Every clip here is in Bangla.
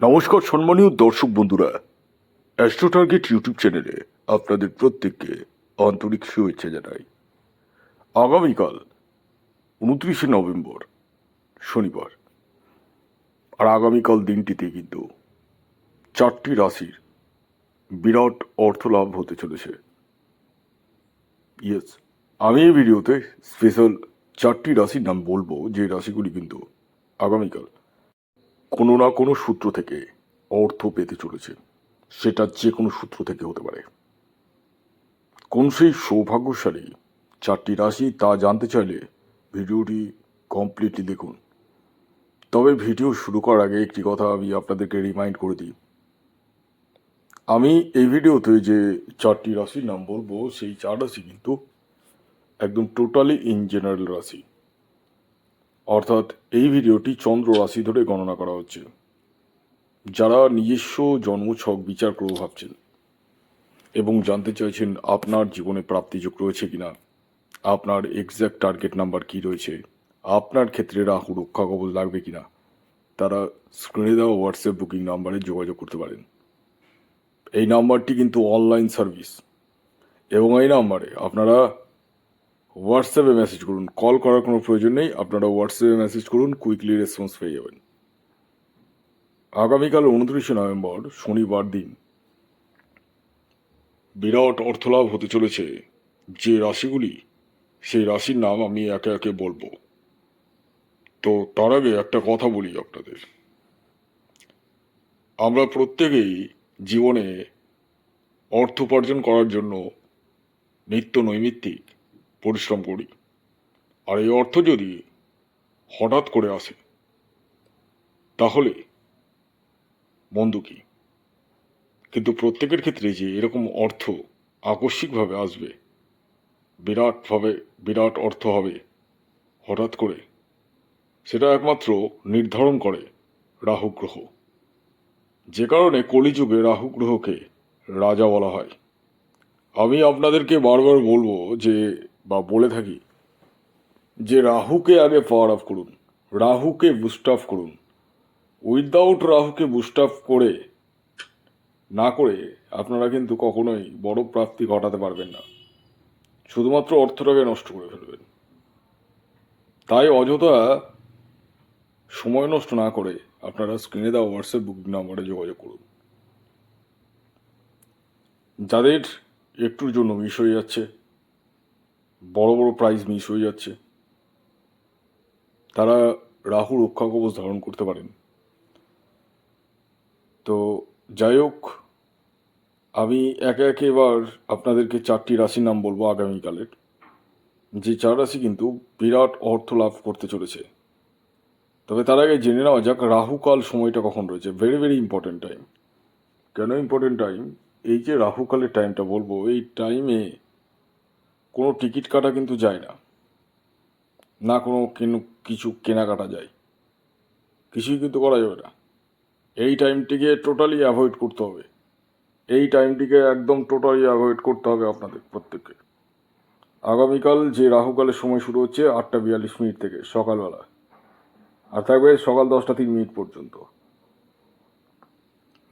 নমস্কার সম্মানীয় দর্শক বন্ধুরা অ্যাস্ট্রো টার্গেট ইউটিউব চ্যানেলে আপনাদের প্রত্যেককে আন্তরিক শুভেচ্ছা জানাই। আগামীকাল উনত্রিশে নভেম্বর, শনিবার। আর আগামীকাল দিনটিতে কিন্তু চারটি রাশির বিরাট অর্থ লাভ হতে চলেছে। ইয়েস আমি এই ভিডিওতে স্পেশাল চারটি রাশির নাম বলব, যে রাশিগুলি কিন্তু আগামীকাল কোনো না কোনো সূত্র থেকে অর্থ পেতে চলেছে। সেটা যে কোনো সূত্র থেকে হতে পারে। কোন সেই সৌভাগ্যশালী চারটি রাশি তা জানতে চাইলে ভিডিওটি কমপ্লিটলি দেখুন। তবে ভিডিও শুরু করার আগে একটি কথা আমি আপনাদেরকে রিমাইন্ড করে দিই। আমি এই ভিডিওতে যে চারটি রাশির নাম বলব, সেই চার রাশি কিন্তু একদম টোটালি ইন জেনারেল রাশি। অর্থাৎ এই ভিডিওটি চন্দ্র রাশি ধরে গণনা করা হচ্ছে, যারা নিজস্ব জন্মছক বিচার করে ভাবছেন এবং জানতে চাইছেন আপনার জীবনে প্রাপ্তিযোগ রয়েছে কিনা, আপনার এক্স্যাক্ট টার্গেট নাম্বার কি রয়েছে, আপনার ক্ষেত্রে রাহু, রক্ষা কবল লাগবে কিনা, তারা স্ক্রিনে দেওয়া হোয়াটসঅ্যাপ বুকিং নাম্বারে যোগাযোগ করতে পারেন। এই নাম্বারটি কিন্তু অনলাইন সার্ভিস এবং এই নাম্বারে আপনারা হোয়াটসঅ্যাপে মেসেজ করুন। কল করার কোনো প্রয়োজন নেই। আপনারা হোয়াটসঅ্যাপে মেসেজ করুন কুইকলি রেসপন্স পেয়ে যাবেন। আগামীকাল উনত্রিশে নভেম্বর, শনিবার দিন। বিরাট অর্থলাভ হতে চলেছে। যে রাশিগুলি, সেই রাশির নাম আমি একে একে বলব। তো তার আগে একটা কথা বলি আপনাদের। আমরা প্রত্যেকেই জীবনে অর্থ উপার্জন করার জন্য নিত্য নৈমিত্তিক পরিশ্রম করি। আর এই অর্থ যদি হঠাৎ করে আসে, তাহলে মন্দ কি? কিন্তু প্রত্যেকের ক্ষেত্রে যে এরকম অর্থ আকস্মিকভাবে আসবে, বিরাটভাবে, বিরাট অর্থ হবে হঠাৎ করে, সেটা একমাত্র নির্ধারণ করে রাহু গ্রহ। যে কারণে কলিযুগে রাহু গ্রহকে রাজা বলা হয়। আমি আপনাদেরকে বারবার বলব যে বা বলে থাকি যে রাহুকে আগে পাওয়ার অফ করুন, রাহুকে বুস্ট অফ করুন। উইদাউট রাহুকে বুস্ট অফ করে, না করে আপনারা কিন্তু কখনোই বড় প্রাপ্তি ঘটাতে পারবেন না। শুধুমাত্র অর্থটাকে নষ্ট করে ফেলবেন। তাই অযথা সময় নষ্ট না করে আপনারা স্ক্রিনে দেওয়া হোয়াটসঅ্যাপ বুকিং নাম্বারে যোগাযোগ করুন। যাদের একটুর জন্য মিস হয়ে যাচ্ছে বড় বড় প্রাইজ মিস হয়ে যাচ্ছে। তারা রাহু রক্ষা কবচ ধারণ করতে পারেন। তো যাই হোক, আমি একে একে এবার আপনাদেরকে চারটি রাশির নাম বলব আগামীকালের। যে চার রাশি কিন্তু বিরাট অর্থ লাভ করতে চলেছে। তবে তার আগে জেনে নেওয়া যাক, রাহুকাল সময়টা কখন রয়েছে? ভেরি ভেরি ইম্পর্টেন্ট টাইম কেন ইম্পর্টেন্ট টাইম এই যে রাহুকালের টাইমটা বলব, এই টাইমে কোনো টিকিট কাটা কিন্তু যায় না। না কোনো কিছু কেনাকাটা যায়। কিছুই কিন্তু করা যাবে না। এই টাইমটিকে টোটালি অ্যাভয়েড করতে হবে। এই টাইমটিকে একদম টোটালি অ্যাভয়েড করতে হবে আপনাদের প্রত্যেককে। আগামীকাল যে রাহুকালের সময় শুরু হচ্ছে আটটা বিয়াল্লিশ মিনিট থেকে সকালবেলা। আর থাকবে সকাল দশটা তিন মিনিট পর্যন্ত।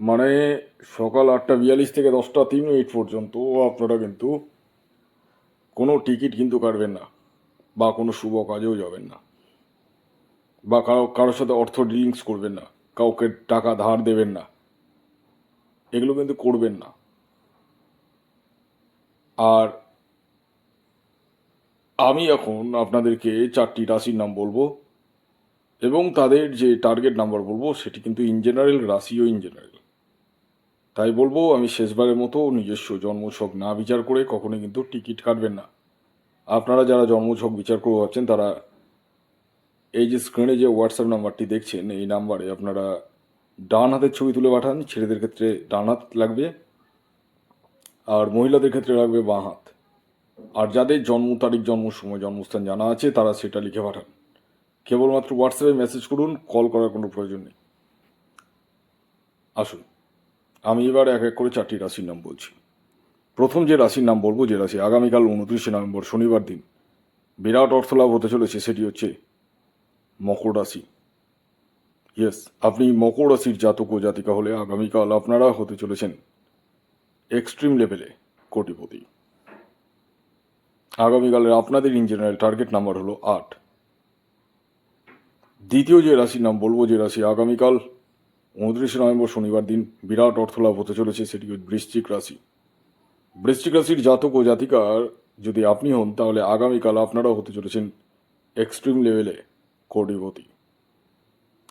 মানে সকাল আটটা বিয়াল্লিশ থেকে দশটা তিন মিনিট পর্যন্ত আপনারা কিন্তু কোনো টিকিট কিন্তু কাটবেন না, বা কোনো শুভ কাজেও যাবেন না, বা কারও, কারোর সাথে অর্থ ডিলিংস করবেন না, কাউকে টাকা ধার দেবেন না, এগুলো কিন্তু করবেন না। আর আমি এখন আপনাদেরকে চারটি রাশির নাম বলব, এবং তাদের যে টার্গেট নাম্বার বলব, সেটি কিন্তু ইন জেনারেল রাশিও ইন জেনারেল তাই বলব, আমি শেষবারের মতো নিজস্ব জন্মছক না বিচার করে কখনোই কিন্তু টিকিট কাটবেন না। আপনারা যারা জন্মছক বিচার করে ভাবছেন তারা এই যে স্ক্রিনে যে হোয়াটসঅ্যাপ নাম্বারটি দেখছেন, এই নাম্বারে আপনারা ডান হাতের ছবি তুলে পাঠান, ছেলেদের ক্ষেত্রে ডান হাত লাগবে আর মহিলাদের ক্ষেত্রে লাগবে বাঁ হাত। আর যাদের জন্ম তারিখ, জন্ম সময়, জন্মস্থান জানা আছে, তারা সেটা লিখে পাঠান। কেবলমাত্র হোয়াটসঅ্যাপে মেসেজ করুন কল করার কোনো প্রয়োজন নেই। আসুন। আমি এবার এক এক করে চারটি রাশির নাম বলছি। প্রথম যে রাশির নাম বলব, যে রাশি আগামীকাল উনত্রিশে নভেম্বর শনিবার দিন, বিরাট অর্থলাভ হতে চলেছে, সেটি হচ্ছে মকর রাশি। ইয়েস আপনি মকর রাশির জাতক ও জাতিকা হলে আগামীকাল আপনারা হতে চলেছেন এক্সট্রিম লেভেলে কোটিপতি। আগামীকালের আপনাদের ইন জেনারেল টার্গেট নাম্বার হলো আট। দ্বিতীয় যে রাশির নাম বলব, যে রাশি আগামীকাল উনত্রিশে নভেম্বর শনিবার দিন বিরাট অর্থলাভ হতে চলেছে সেটি বৃশ্চিক রাশি। বৃশ্চিক রাশির জাতক ও জাতিকার যদি আপনি হন, তাহলে আগামীকাল আপনারাও হতে চলেছেন এক্সট্রিম লেভেলে কোটিপতি।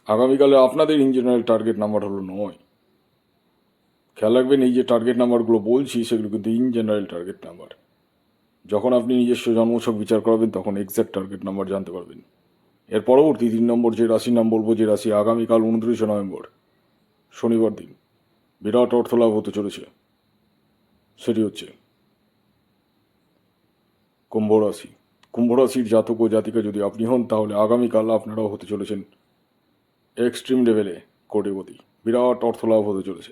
আগামীকালে আপনাদের ইন জেনারেল টার্গেট নাম্বার হলো নয়। খেয়াল রাখবেন, এই যে টার্গেট নাম্বারগুলো বলছি, সেগুলো কিন্তু ইন জেনারেল টার্গেট নাম্বার যখন আপনি নিজস্ব জন্মছক বিচার করাবেন, তখন এক্স্যাক্ট টার্গেট নাম্বার জানতে পারবেন। এর পরবর্তী তিন নম্বর যে রাশির নাম বলব, যে রাশি আগামীকাল উনত্রিশে নভেম্বর। শনিবার দিন। বিরাট অর্থলাভ হতে চলেছে। সেটি হচ্ছে কুম্ভ রাশি। কুম্ভ রাশির জাতক ও জাতিকা যদি আপনি হন, তাহলে আগামীকাল আপনারাও হতে চলেছেন এক্সট্রিম লেভেলে কোটিপতি। বিরাট অর্থলাভ হতে চলেছে।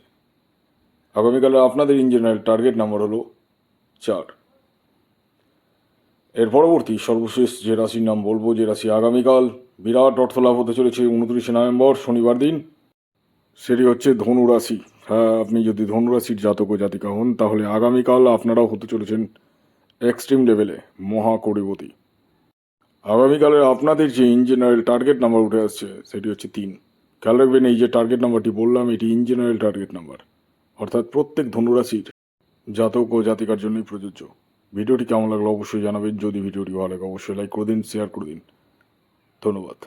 আগামীকালে আপনাদের ইন জেনারেল টার্গেট নাম্বার হলো চার। এর পরবর্তী সর্বশেষ যে রাশির নাম বলব, যে রাশি আগামীকাল বিরাট অর্থলাভ হতে চলেছে উনত্রিশে নভেম্বর, শনিবার দিন। সেটি হচ্ছে ধনুরাশি। হ্যাঁ আপনি যদি ধনুরাশির জাতক ও জাতিকা হন, তাহলে আগামীকাল আপনারাও হতে চলেছেন এক্সট্রিম লেভেলে মহা কোটিপতি আগামীকালের আপনাদের যে ইন টার্গেট নাম্বার উঠে আসছে, সেটি হচ্ছে তিন। খেয়াল রাখবেন, এই যে টার্গেট নাম্বারটি বললাম, এটি ইন টার্গেট নাম্বার অর্থাৎ প্রত্যেক ধনুরাশির জাতক ও জাতিকার জন্যই প্রযোজ্য। ভিডিওটি কেমন লাগল অবশ্যই জানাবেন। যদি ভিডিওটি ভালো লাগে, অবশ্যই লাইক করে দিন শেয়ার করে দিন। ধন্যবাদ।